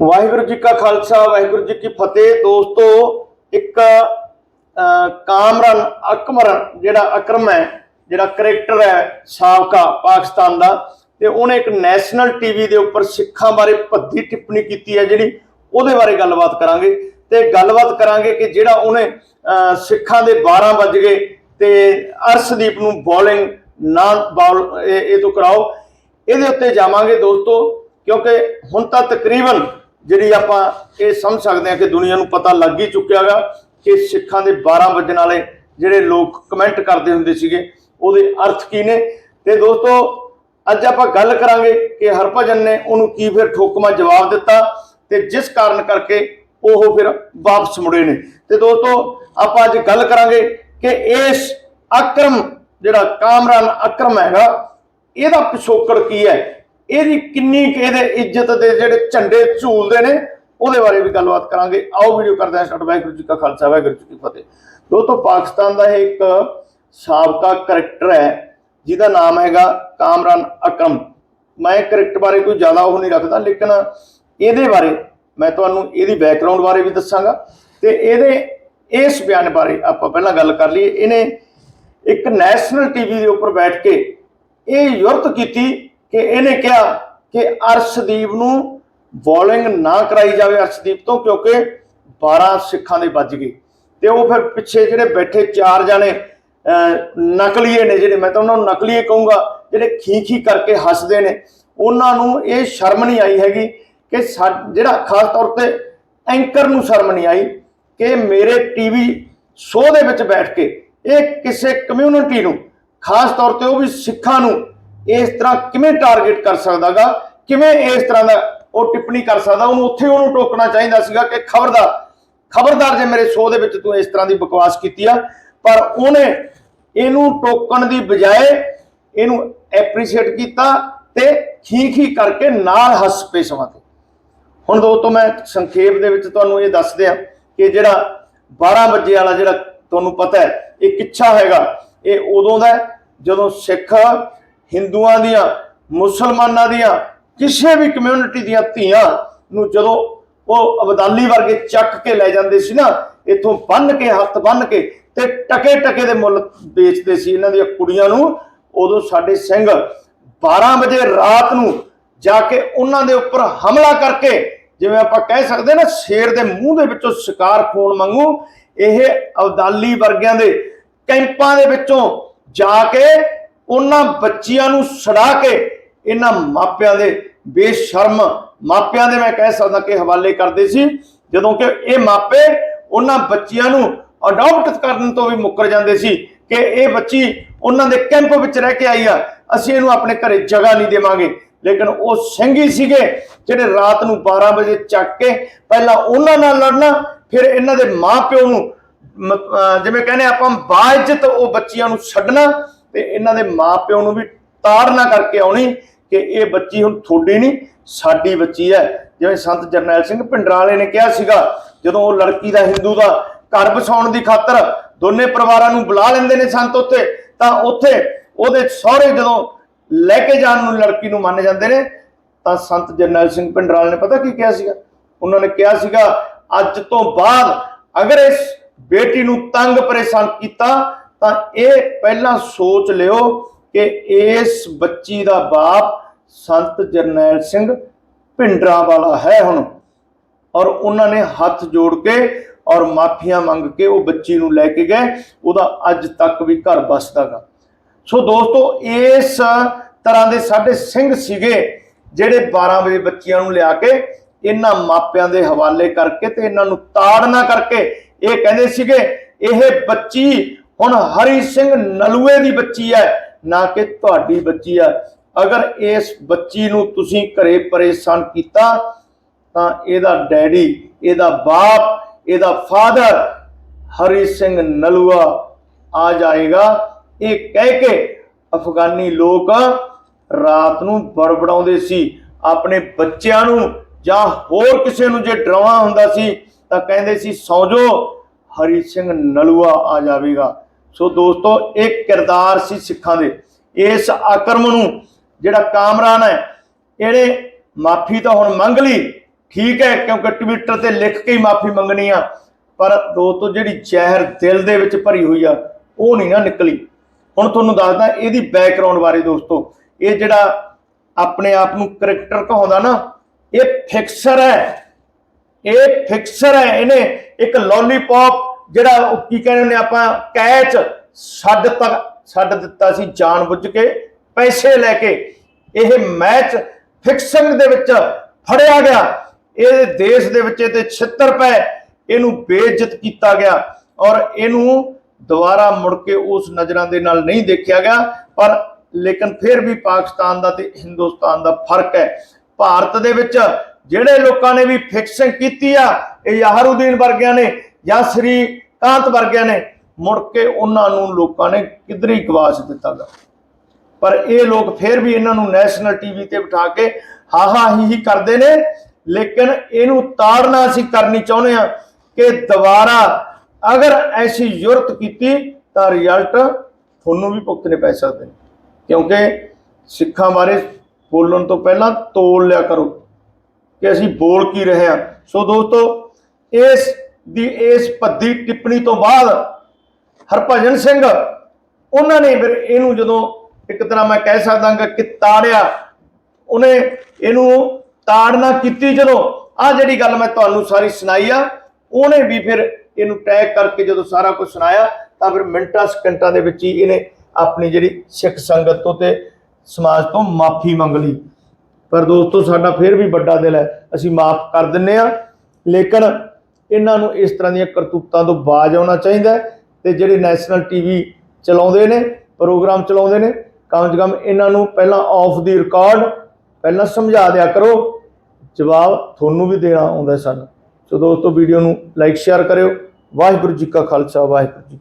ਵਾਹਿਗੁਰੂ ਜੀ ਕਾ ਖਾਲਸਾ, ਵਾਹਿਗੁਰੂ ਜੀ ਕੀ ਫਤਿਹ। ਦੋਸਤੋ, ਇੱਕ ਕਾਮਰਨ ਅਕਮਰਨ, ਜਿਹੜਾ ਅਕਰਮ ਹੈ, ਜਿਹੜਾ ਕਰੈਕਟਰ ਹੈ ਸਾਬਕਾ ਪਾਕਿਸਤਾਨ ਦਾ, ਤੇ ਉਹਨੇ ਇੱਕ ਨੈਸ਼ਨਲ ਟੀਵੀ ਦੇ ਉੱਪਰ ਸਿੱਖਾਂ ਬਾਰੇ ਭੱਦੀ ਟਿੱਪਣੀ ਕੀਤੀ ਹੈ, ਜਿਹੜੀ ਉਹਦੇ ਬਾਰੇ ਗੱਲਬਾਤ ਕਰਾਂਗੇ। ਤੇ ਗੱਲਬਾਤ ਕਰਾਂਗੇ ਕਿ ਜਿਹੜਾ ਉਹਨੇ ਸਿੱਖਾਂ ਦੇ 12 ਵੱਜ ਗਏ ਤੇ ਅਰਸ਼ਦੀਪ ਨੂੰ ਬੋਲਿੰਗ ਨਾ ਬਾਲ ਇਹ ਇਹ ਤੋਂ ਕਰਾਓ। ਇਹਦੇ ਉੱਤੇ ਜਾਵਾਂਗੇ ਦੋਸਤੋ, ਕਿਉਂਕਿ ਹੁਣ ਤਾਂ ਤਕਰੀਬਨ ਜਿਹੜੀ ਆਪਾਂ ਇਹ ਸਮਝ ਸਕਦੇ ਹਾਂ ਕਿ ਦੁਨੀਆ ਨੂੰ ਪਤਾ ਲੱਗ ਹੀ ਚੁੱਕਿਆਗਾ ਕਿ ਸਿੱਖਾਂ ਦੇ 12 ਵਜਣ ਵਾਲੇ ਜਿਹੜੇ ਲੋਕ ਕਮੈਂਟ ਕਰਦੇ ਹੁੰਦੇ ਸੀਗੇ, ਉਹਦੇ ਅਰਥ ਕੀ ਨੇ? ਤੇ ਦੋਸਤੋ, ਅੱਜ ਆਪਾਂ ਗੱਲ ਕਰਾਂਗੇ ਕਿ ਹਰਭਜਨ ਨੇ ਉਹਨੂੰ ਕੀ ਫਿਰ ਠੋਕਮਾ ਜਵਾਬ ਦਿੱਤਾ ਤੇ ਜਿਸ ਕਾਰਨ ਕਰਕੇ ਉਹ ਫਿਰ ਵਾਪਸ ਮੁੜੇ ਨੇ। ਤੇ ਦੋਸਤੋ, ਆਪਾਂ ਅੱਜ ਗੱਲ ਕਰਾਂਗੇ ਕਿ ਇਸ ਅਕਰਮ, ਜਿਹੜਾ ਕਾਮਰਾਨ ਅਕਰਮ ਹੈਗਾ, ਇਹਦਾ ਪਿਛੋਕੜ ਕੀ ਹੈ? ਇਹਦੀ ਕਿੰਨੀ ਕੁ ਇਹਦੇ ਇੱਜ਼ਤ ਦੇ ਜਿਹੜੇ ਝੰਡੇ ਝੂਲਦੇ ਨੇ, ਉਹਦੇ ਬਾਰੇ ਵੀ ਗੱਲਬਾਤ ਕਰਾਂਗੇ। ਆਓ ਵੀਡੀਓ ਕਰਦੇ ਹਾਂ ਸਟਾਰਟ। ਵਾਹਿਗੁਰੂ ਜੀ ਕਾ ਖਾਲਸਾ, ਵਾਹਿਗੁਰੂ ਜੀ ਕੀ ਫਤਿਹ। ਦੋਸਤੋ, ਪਾਕਿਸਤਾਨ ਦਾ ਇਹ ਇੱਕ ਸਾਬਕਾ ਕਰੈਕਟਰ ਹੈ, ਜਿਹਦਾ ਨਾਮ ਹੈਗਾ ਕਾਮਰਾਨ ਅਕਰਮ। ਮੈਂ ਕਰੈਕਟਰ ਬਾਰੇ ਕੋਈ ਜ਼ਿਆਦਾ ਉਹ ਨਹੀਂ ਰੱਖਦਾ, ਲੇਕਿਨ ਇਹਦੇ ਬਾਰੇ ਮੈਂ ਤੁਹਾਨੂੰ ਇਹਦੀ ਬੈਕਗ੍ਰਾਉਂਡ ਬਾਰੇ ਵੀ ਦੱਸਾਂਗਾ। ਤੇ ਇਹਦੇ ਇਸ ਬਿਆਨ ਬਾਰੇ ਆਪਾਂ ਪਹਿਲਾਂ ਗੱਲ ਕਰ ਲਈਏ। ਇਹਨੇ ਇੱਕ ਨੈਸ਼ਨਲ ਟੀਵੀ ਦੇ ਉੱਪਰ ਬੈਠ ਕੇ ਇਹ ਯੁਰਤ ਕੀਤੀ ਕਿ ਇਹਨੇ ਕਿਹਾ ਕਿ ਅਰਸ਼ਦੀਪ ਨੂੰ ਬੋਲਿੰਗ ਨਾ ਕਰਾਈ ਜਾਵੇ ਅਰਸ਼ਦੀਪ ਤੋਂ, ਕਿਉਂਕਿ 12 ਸਿੱਖਾਂ ਦੇ ਵੱਜ ਗਏ ਤੇ ਉਹ ਫਿਰ ਪਿੱਛੇ ਜਿਹੜੇ ਬੈਠੇ ਚਾਰ ਜਾਣੇ ਨਕਲੀਏ ਨੇ ਜਿਹੜੇ, ਮੈਂ ਤਾਂ ਉਹਨਾਂ ਨੂੰ ਨਕਲੀਏ ਕਹੂੰਗਾ, ਜਿਹੜੇ ਖੀਖੀ ਕਰਕੇ ਹੱਸਦੇ ਨੇ, ਉਹਨਾਂ ਨੂੰ ਇਹ ਸ਼ਰਮ ਨਹੀਂ ਆਈ ਹੈਗੀ ਕਿ ਸਾ- ਜਿਹੜਾ ਖਾਸ ਤੌਰ ਤੇ ਐਂਕਰ ਨੂੰ ਸ਼ਰਮ ਨਹੀਂ ਆਈ ਕਿ ਮੇਰੇ ਟੀਵੀ ਸ਼ੋਅ ਦੇ ਵਿੱਚ ਬੈਠ ਕੇ ਇਹ ਕਿਸੇ ਕਮਿਊਨਿਟੀ ਨੂੰ, ਖਾਸ ਤੌਰ ਤੇ ਉਹ ਵੀ ਸਿੱਖਾਂ ਨੂੰ ਇਸ ਤਰ੍ਹਾਂ ਕਿਵੇਂ ਟਾਰਗੇਟ ਕਰ ਸਕਦਾਗਾ? ਕਿਵੇਂ ਇਸ ਤਰ੍ਹਾਂ ਦਾ ਉਹ ਟਿੱਪਣੀ ਕਰ ਸਕਦਾ? ਉਹਨੂੰ ਉੱਥੇ ਉਹਨੂੰ ਟੋਕਣਾ ਚਾਹੀਦਾ ਸੀਗਾ ਕਿ ਖਬਰਦਾਰ ਖਬਰਦਾਰ ਜੇ ਮੇਰੇ ਸ਼ੋਅ ਦੇ ਵਿੱਚ ਤੂੰ ਇਸ ਤਰ੍ਹਾਂ ਦੀ ਬਕਵਾਸ ਕੀਤੀ ਆ, ਪਰ ਉਹਨੇ ਇਹਨੂੰ ਟੋਕਣ ਦੀ ਬਜਾਏ ਇਹਨੂੰ ਐਪਰੀਸ਼ੀਏਟ ਕੀਤਾ ਤੇ ਖੀਖੀ ਕਰਕੇ ਨਾਲ ਹੱਸ ਪਏ ਸਮਾਂ ਤੇ। ਹੁਣ ਦੋਸਤੋ, ਮੈਂ ਸੰਖੇਪ ਦੇ ਵਿੱਚ ਤੁਹਾਨੂੰ ਇਹ ਦੱਸ ਦਿਆਂ ਕਿ ਜਿਹੜਾ 12 ਵਜੇ ਵਾਲਾ ਜਿਹੜਾ ਤੁਹਾਨੂੰ ਪਤਾ ਹੈ, ਇਹ ਕਿੱਛਾ ਹੈਗਾ, ਇਹ ਉਦੋਂ ਦਾ ਜਦੋਂ ਸਿੱਖ ਹਿੰਦੂਆਂ ਦੀਆਂ, ਮੁਸਲਮਾਨਾਂ ਦੀਆਂ, ਕਿਸੇ ਵੀ ਕਮਿਊਨਿਟੀ ਦੀਆਂ ਧੀਆਂ ਨੂੰ ਜਦੋਂ ਉਹ ਅਬਦਾਲੀ ਵਰਗੇ ਚੱਕ ਕੇ ਲੈ ਜਾਂਦੇ ਸੀ ਨਾ, ਇੱਥੋਂ ਬੰਨ ਕੇ, ਹੱਥ ਬੰਨ ਕੇ ਤੇ ਟਕੇ ਟਕੇ ਦੇ ਮੁੱਲ ਵੇਚਦੇ ਸੀ ਇਹਨਾਂ ਦੀਆਂ ਕੁੜੀਆਂ ਨੂੰ, ਉਦੋਂ ਸਾਡੇ ਸਿੰਘ 12 ਵਜੇ ਰਾਤ ਨੂੰ ਜਾ ਕੇ ਉਹਨਾਂ ਦੇ ਉੱਪਰ ਹਮਲਾ ਕਰਕੇ, ਜਿਵੇਂ ਆਪਾਂ ਕਹਿ ਸਕਦੇ ਨਾ, ਸ਼ੇਰ ਦੇ ਮੂੰਹ ਦੇ ਵਿੱਚੋਂ ਸ਼ਿਕਾਰ ਖੋਣ ਵਾਂਗੂ ਇਹ ਅਬਦਾਲੀ ਵਰਗਿਆਂ ਦੇ ਕੈਂਪਾਂ ਦੇ ਵਿੱਚੋਂ ਜਾ ਕੇ ਉਹਨਾਂ ਬੱਚਿਆਂ ਨੂੰ ਛੜਾ ਕੇ ਇਹਨਾਂ ਮਾਪਿਆਂ ਦੇ ਬੇਸ਼ਰਮ ਮਾਪਿਆਂ ਦੇ ਮੈਂ ਕਹਿ ਸਕਦਾ ਕਿ ਹਵਾਲੇ ਕਰਦੇ ਸੀ, ਜਦੋਂ ਕਿ ਇਹ ਮਾਪੇ ਉਹਨਾਂ ਬੱਚਿਆਂ ਨੂੰ ਅਡਾਪਟ ਕਰਨ ਤੋਂ ਵੀ ਮੁੱਕਰ ਜਾਂਦੇ ਸੀ ਕਿ ਇਹ ਬੱਚੀ ਉਹਨਾਂ ਦੇ ਕੈਂਪ ਵਿੱਚ ਰਹਿ ਕੇ ਆਈ ਆ, ਅਸੀਂ ਇਹਨੂੰ ਆਪਣੇ ਘਰੇ ਜਗ੍ਹਾ ਨਹੀਂ ਦੇਵਾਂਗੇ। ਲੇਕਿਨ ਉਹ ਸਿੰਘੀ ਸੀਗੇ ਜਿਹੜੇ ਰਾਤ ਨੂੰ 12 ਵਜੇ ਚੱਕ ਕੇ ਪਹਿਲਾਂ ਉਹਨਾਂ ਨਾਲ ਲੜਨਾ, ਫਿਰ ਇਹਨਾਂ ਦੇ ਮਾਪਿਓ ਨੂੰ ਜਿਵੇਂ ਕਹਿੰਦੇ ਆਪਾਂ ਬਾਇਜ਼ਤ ਉਹ ਬੱਚੀਆਂ ਨੂੰ ਛੱਡਣਾ ਤੇ ਇਹਨਾਂ ਦੇ ਮਾਪਿਓ ਨੂੰ ਵੀ ਤਾੜਨਾ ਕਰਕੇ ਆਉਣੀ ਕਿ ਇਹ ਬੱਚੀ ਹੁਣ ਤੁਹਾਡੀ ਨਹੀਂ, ਸਾਡੀ ਬੱਚੀ ਹੈ। ਜਿਵੇਂ ਸੰਤ ਜਰਨੈਲ ਸਿੰਘ ਭਿੰਡਰਾਲੇ ਨੇ ਕਿਹਾ ਸੀਗਾ, ਜਦੋਂ ਉਹ ਲੜਕੀ ਦਾ ਹਿੰਦੂ ਦਾ ਘਰ ਵਸਾਉਣ ਦੀ ਖਾਤਰ ਦੋਨੇ ਪਰਿਵਾਰਾਂ ਨੂੰ ਬੁਲਾ ਲੈਂਦੇ ਨੇ ਸੰਤ ਉੱਥੇ, ਤਾਂ ਉੱਥੇ ਉਹਦੇ ਸਹੁਰੇ ਜਦੋਂ ਲੈ ਕੇ ਜਾਣ ਨੂੰ ਲੜਕੀ ਨੂੰ ਮੰਨ ਜਾਂਦੇ ਨੇ, ਤਾਂ ਸੰਤ ਜਰਨੈਲ ਸਿੰਘ ਭਿੰਡਰਾਲ ਨੇ ਪਤਾ ਕੀ ਕਿਹਾ ਸੀਗਾ? ਉਹਨਾਂ ਨੇ ਕਿਹਾ ਸੀਗਾ, ਅੱਜ ਤੋਂ ਬਾਅਦ ਅਗਰ ਇਸ ਬੇਟੀ ਨੂੰ ਤੰਗ ਪਰੇਸ਼ਾਨ ਕੀਤਾ ਤਾਂ ਇਹ ਪਹਿਲਾਂ ਸੋਚ ਲਿਓ ਕਿ ਇਸ ਬੱਚੀ ਦਾ ਬਾਪ ਸੰਤ ਜਰਨੈਲ ਸਿੰਘ ਭਿੰਡਰਾਂ ਵਾਲਾ ਹੈ ਹੁਣ। ਔਰ ਉਹਨਾਂ ਨੇ ਹੱਥ ਜੋੜ ਕੇ ਔਰ ਮਾਫੀਆਂ ਮੰਗ ਕੇ ਉਹ ਬੱਚੀ ਨੂੰ ਲੈ ਕੇ ਗਏ। ਉਹਦਾ ਅੱਜ ਤੱਕ ਵੀ ਘਰ ਬਸਦਾਗਾ ਸੋ ਦੋਸਤੋ, ਇਸ ਤਰ੍ਹਾਂ ਦੇ ਸਾਡੇ ਸਿੰਘ ਸੀਗੇ ਜਿਹੜੇ 12 ਵਜੇ ਬੱਚਿਆਂ ਨੂੰ ਲਿਆ ਕੇ ਇਹਨਾਂ ਮਾਪਿਆਂ ਦੇ ਹਵਾਲੇ ਕਰਕੇ ਤੇ ਇਹਨਾਂ ਨੂੰ ਤਾੜਨਾ ਕਰਕੇ ਇਹ ਕਹਿੰਦੇ ਸੀਗੇ, ਇਹ ਬੱਚੀ ਹੁਣ ਹਰੀ ਸਿੰਘ ਨਲੂਏ ਦੀ ਬੱਚੀ ਹੈ, ਨਾ ਕਿ ਤੁਹਾਡੀ ਬੱਚੀ ਹੈ। ਅਗਰ ਇਸ ਬੱਚੀ ਨੂੰ ਤੁਸੀਂ ਘਰੇ ਪਰੇਸ਼ਾਨ ਕੀਤਾ, ਤਾਂ ਇਹਦਾ ਡੈਡੀ, ਇਹਦਾ ਬਾਪ, ਇਹਦਾ ਫਾਦਰ ਹਰੀ ਸਿੰਘ ਨਲੂਆ ਆ ਜਾਏਗਾ। ਇਹ ਕਹਿ ਕੇ ਅਫਗਾਨੀ ਲੋਕ ਰਾਤ ਨੂੰ ਬੜਬੜਾਉਂਦੇ ਸੀ। ਆਪਣੇ ਬੱਚਿਆਂ ਨੂੰ ਜਾਂ ਹੋਰ ਕਿਸੇ ਨੂੰ ਜੇ ਡਰਾਉਣਾ ਹੁੰਦਾ ਸੀ, ਤਾਂ ਕਹਿੰਦੇ ਸੀ, ਸੌਂ ਜੋ ਹਰੀ ਸਿੰਘ ਨਲੂਆ ਆ ਜਾਵੇਗਾ। ਸੋ ਦੋਸਤੋ, ਇਹ ਕਿਰਦਾਰ ਸੀ ਸਿੱਖਾਂ ਦੇ। ਇਸ ਆਕਰਮ ਨੂੰ ਜਿਹੜਾ ਕਾਮਰਾਨ ਹੈ, ਇਹਨੇ ਮਾਫੀ ਤਾਂ ਹੁਣ ਮੰਗ ਲਈ, ਠੀਕ ਹੈ, ਕਿਉਂਕਿ ਟਵਿੱਟਰ ਤੇ ਲਿਖ ਕੇ ਹੀ ਮਾਫੀ ਮੰਗਣੀ ਆ, ਪਰ ਦੋਸਤੋ, ਜਿਹੜੀ ਜ਼ਹਿਰ ਦਿਲ ਦੇ ਵਿੱਚ ਭਰੀ ਹੋਈ ਆ, ਉਹ ਨਹੀਂ ਨਾ ਨਿਕਲੀ। ਹੁਣ ਤੁਹਾਨੂੰ ਦੱਸਦਾ, ਇਹਦੀ ਬੈਕਗ੍ਰਾਉਂਡ ਬਾਰੇ ਦੋਸਤੋ, ਇਹ ਜਿਹੜਾ ਆਪਣੇ ਆਪ ਨੂੰ ਕਰੈਕਟਰ ਕਹਾਉਂਦਾ ਨਾ, ਇਹ ਫਿਕਸਰ ਹੈ। ਇਹ ਫਿਕਸਰ ਹੈ, ਇਹਨੇ ਇੱਕ ਲੋਲੀਪੌਪ ਜਿਹੜਾ ਕੀ ਕਹਿੰਦੇ ਨੇ ਆਪਾਂ, ਕੈਚ ਛੱਡ ਤੱਕ, ਛੱਡ ਦਿੱਤਾ ਸੀ ਜਾਣ ਬੁੱਝ ਕੇ, ਪੈਸੇ ਲੈ ਕੇ। ਇਹ ਮੈਚ ਫਿਕਸਿੰਗ ਦੇ ਵਿੱਚ ਫੜਿਆ ਗਿਆ। ਇਹ ਦੇਸ਼ ਦੇ ਵਿੱਚ ਤੇ 76 ਪਏ। ਇਹਨੂੰ ਬੇਇੱਜ਼ਤ ਕੀਤਾ ਗਿਆ ਔਰ ਇਹਨੂੰ ਦੁਬਾਰਾ ਮੁੜ ਕੇ ਉਸ ਨਜ਼ਰਾਂ ਦੇ ਨਾਲ ਨਹੀਂ ਦੇਖਿਆ ਗਿਆ। ਪਰ ਲੇਕਿਨ ਫਿਰ ਵੀ ਪਾਕਿਸਤਾਨ ਦਾ ਤੇ ਹਿੰਦੁਸਤਾਨ ਦਾ ਫ਼ਰਕ ਹੈ। ਭਾਰਤ ਦੇ ਵਿੱਚ ਜਿਹੜੇ ਲੋਕਾਂ ਨੇ ਵੀ ਫਿਕਸਿੰਗ ਕੀਤੀ ਆ, ਇਹ ਯਾਹਰੂਦੀਨ ਵਰਗਿਆਂ ਨੇ ਜਾਂ ਸ੍ਰੀ ਕਾਂਤ ਵਰਗਿਆਂ ਨੇ ਮੁੜ ਕੇ ਉਹਨਾਂ ਨੂੰ ਲੋਕਾਂ ਨੇ ਕਿਧਰੇ ਹੀ ਗਵਾਚ ਦਿੱਤਾ ਗਾ ਪਰ ਇਹ ਲੋਕ ਫਿਰ ਵੀ ਇਹਨਾਂ ਨੂੰ ਨੈਸ਼ਨਲ ਟੀਵੀ ਤੇ ਬਿਠਾ ਕੇ ਹਾ ਹਾ ਹੀ ਹੀ ਕਰਦੇ ਨੇ, ਲੇਕਿਨ ਇਹਨੂੰ ਤਾੜਨਾ ਅਸੀਂ ਕਰਨੀ ਚਾਹੁੰਦੇ ਆ ਕਿ ਦੁਬਾਰਾ ਅਗਰ ਐਸੀ ਜ਼ਰੂਰਤ ਕੀਤੀ ਤਾਂ ਰਿਜ਼ਲਟ ਤੁਹਾਨੂੰ ਵੀ ਭੁਗਤਣੇ ਪੈ ਸਕਦੇ। ਨੇ ਕਿਉਂਕਿ ਸਿੱਖਾਂ ਬਾਰੇ ਬੋਲਣ ਤੋਂ ਪਹਿਲਾਂ ਤੋਲ ਲਿਆ ਕਰੋ ਕਿ ਅਸੀਂ ਬੋਲ ਕੀ ਰਹੇ ਹਾਂ। ਸੋ ਦੋਸਤੋ, ਇਸ ਦੀ ਇਸ ਭੱਦੀ ਟਿੱਪਣੀ ਤੋਂ ਬਾਅਦ ਹਰਭਜਨ ਸਿੰਘ, ਉਹਨਾਂ ਨੇ ਫਿਰ ਇਹਨੂੰ ਜਦੋਂ ਇੱਕ ਤਰ੍ਹਾਂ ਮੈਂ ਕਹਿ ਸਕਦਾ ਹਾਂ ਕਿ ਤਾੜਿਆ, ਉਹਨੇ ਇਹਨੂੰ ਤਾੜਨਾ ਕੀਤੀ ਜਦੋਂ ਆ ਜਿਹੜੀ ਗੱਲ ਮੈਂ ਤੁਹਾਨੂੰ ਸਾਰੀ ਸੁਣਾਈ ਆ, ਉਹਨੇ ਵੀ ਫਿਰ ਇਹਨੂੰ ਟੈਗ ਕਰਕੇ ਜਦੋਂ ਸਾਰਾ ਕੁਝ ਸੁਣਾਇਆ, ਤਾਂ ਫਿਰ ਮਿੰਟਾਂ ਸਕਿੰਟਾਂ ਦੇ ਵਿੱਚ ਹੀ ਇਹਨੇ ਆਪਣੀ ਜਿਹੜੀ ਸਿੱਖ ਸੰਗਤ ਤੋਂ ਤੇ ਸਮਾਜ ਤੋਂ ਮਾਫੀ ਮੰਗ ਲਈ। ਪਰ ਦੋਸਤੋ, ਸਾਡਾ ਫਿਰ ਵੀ ਵੱਡਾ ਦਿਲ ਹੈ, ਅਸੀਂ ਮਾਫ ਕਰ ਦਿੰਨੇ ਆ ਲੇਕਿਨ ਇਹਨਾਂ ਨੂੰ ਇਸ ਤਰ੍ਹਾਂ ਦੀਆਂ ਕਰਤੂਤਾਂ ਤੋਂ ਬਾਜ ਆਉਣਾ ਚਾਹੀਦਾ ਹੈ ਤੇ ਜਿਹੜੇ ਨੈਸ਼ਨਲ ਟੀਵੀ ਚਲਾਉਂਦੇ ਨੇ, ਪ੍ਰੋਗਰਾਮ ਚਲਾਉਂਦੇ ਨੇ, ਕਮ ਸੇ ਕਮ ਇਹਨਾਂ ਨੂੰ ਪਹਿਲਾਂ ਆਫ ਦੀ ਰਿਕਾਰਡ ਪਹਿਲਾਂ ਸਮਝਾ ਦਿਆ ਕਰੋ। ਜਵਾਬ ਤੁਹਾਨੂੰ ਵੀ ਦੇਣਾ ਆਉਂਦਾ ਹੈ ਸਾਨੂੰ। ਸੋ ਦੋਸਤੋ ਵੀਡੀਓ ਨੂੰ ਲਾਈਕ ਸ਼ੇਅਰ ਕਰਿਓ। ਵਾਹਿਗੁਰੂ ਜੀ ਕਾ ਖਾਲਸਾ, ਵਾਹਿਗੁਰੂ ਜੀ